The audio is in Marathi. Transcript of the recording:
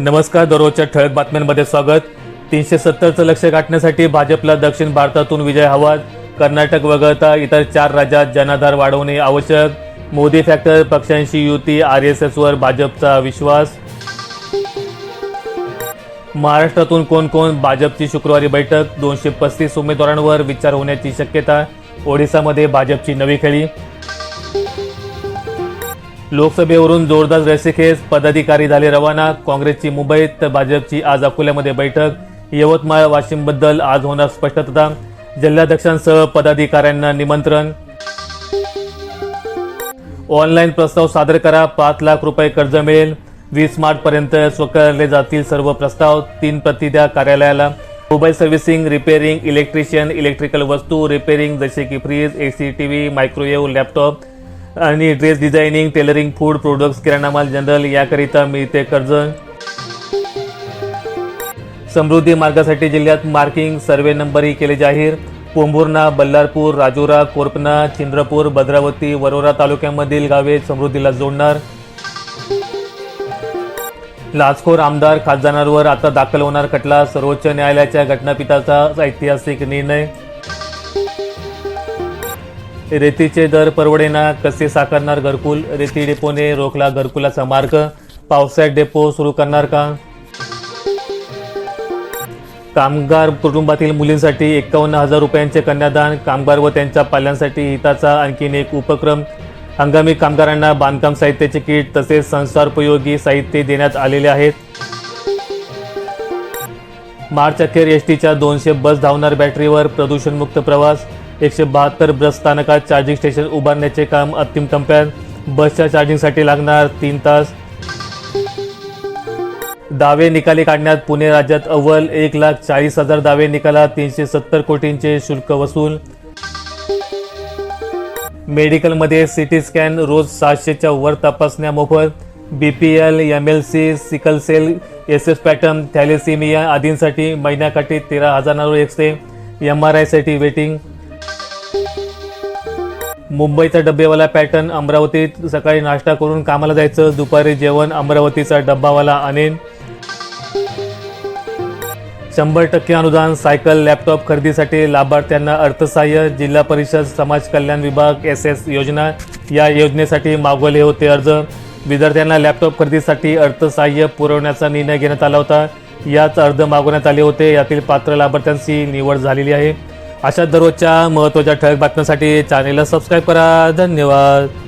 नमस्कार दररोजच्या ठळक बातम्यांमध्ये स्वागत. तीनशे सत्तरचं लक्ष गाठण्यासाठी भाजपला दक्षिण भारतातून विजय हवा. कर्नाटक वगळता इतर चार राज्यात जनाधार वाढवणे आवश्यक. मोदी फॅक्टर पक्षांशी युती आर एस एसवर भाजपचा विश्वास. महाराष्ट्रातून कोण कोण भाजपची शुक्रवारी बैठक? दोनशे पस्तीस उमेदवारांवर विचार होण्याची शक्यता. ओडिसामध्ये भाजपची नवी खेळी. लोकसभेवरून जोरदार रस्सीखेच पदाधिकारी झाले रवाना. काँग्रेसची मुंबईत तर भाजपची आज अकोल्यामध्ये बैठक. यवतमाळ वाशिमबद्दल आज होणार स्पष्टता. जिल्हाध्यक्षांसह पदाधिकाऱ्यांना निमंत्रण. ऑनलाईन प्रस्ताव सादर करा पाच लाख रुपये कर्ज मिळेल. वीस मार्चपर्यंत स्वीकारले जातील सर्व प्रस्ताव. तीन प्रती द्या कार्यालयाला. Mobile servicing repairing electrician electrical वस्तू रिपेअरिंग जसे की fridge A C T V microwave laptop. आणि dress designing tailoring food products किराणा माल जनरल याकरिता मिळते कर्ज. समृद्धी मार्गासाठी जिल्ह्यात मार्किंग सर्वे नंबरही केले जाहीर. पोंभुर्णा बल्लारपूर राजुरा कोरपना चिंद्रपूर भद्रावती वरोरा तालुक्यामधील गावे समृद्धीला जोडणार. लाचखोर आमदार खासदारांवर आता दाखल होणार खटला सर्वोच्च न्यायालयाच्या घटनापीठाचा ऐतिहासिक निर्णय. रेतीचे दर परवडेना कसे साकारणार घरकुल? रेती डेपोने रोखला घरकुलाचा मार्ग. पावसाळ्यात डेपो सुरू करणार का? कामगार कुटुंबातील मुलींसाठी एकावन्न हजार रुपयांचे कन्यादान कामगार व त्यांच्या पाल्यांसाठी हिताचा आणखीन एक उपक्रम. हंगामी कामगारांना बांधकाम साहित्याचे किट तसेच संसारोपयोगी साहित्य देण्यात आलेले आहेत. मार्च अखेर एस टीच्या दोनशे बस धावणार बॅटरीवर प्रदूषणमुक्त प्रवास. एकशे बहात्तर बस स्थानकात चार्जिंग स्टेशन उभारण्याचे काम अंतिम टप्प्यात. बसच्या चार्जिंगसाठी लागणार तीन तास. दावे निकाली काढण्यात पुणे राज्यात अव्वल एक लाख चाळीस हजार दावे निकाला तीनशे सत्तर कोटींचे शुल्क वसूल. मेडिकलमध्ये सिटी स्कॅन रोज सातशेच्या वर तपासण्या मोफत. B P L M L C sickle cell S S pattern thalassaemia आदींसाठी महिन्याकाठी तेरा हजारांवर एकशे एम आर आयसाठी वेटिंग मुंबईचा डब्बेवाला पॅटर्न अमरावतीत सकाळी नाश्ता करून कामाला जायचं दुपारी जेवण अमरावतीचा डब्बावाला आणेन. शंभर टक्के अनुदान सायकल लॅपटॉप खरेदीसाठी लाभार्थ्यांना अर्थसहाय्य जिल्हा परिषद समाज कल्याण विभाग एस एस योजना या योजनेसाठी मागवले होते अर्ज. विद्यार्थ्यांना लॅपटॉप खरेदीसाठी अर्थसहाय्य पुरवण्याचा निर्णय घेण्यात आला होता. याच अर्ज मागवण्यात आले होते. यातील पात्र लाभार्थ्यांची निवड झालेली आहे. अशा दररोजच्या महत्त्वाच्या ठळक बातम्यांसाठी चॅनेलला सबस्क्राईब करा. धन्यवाद.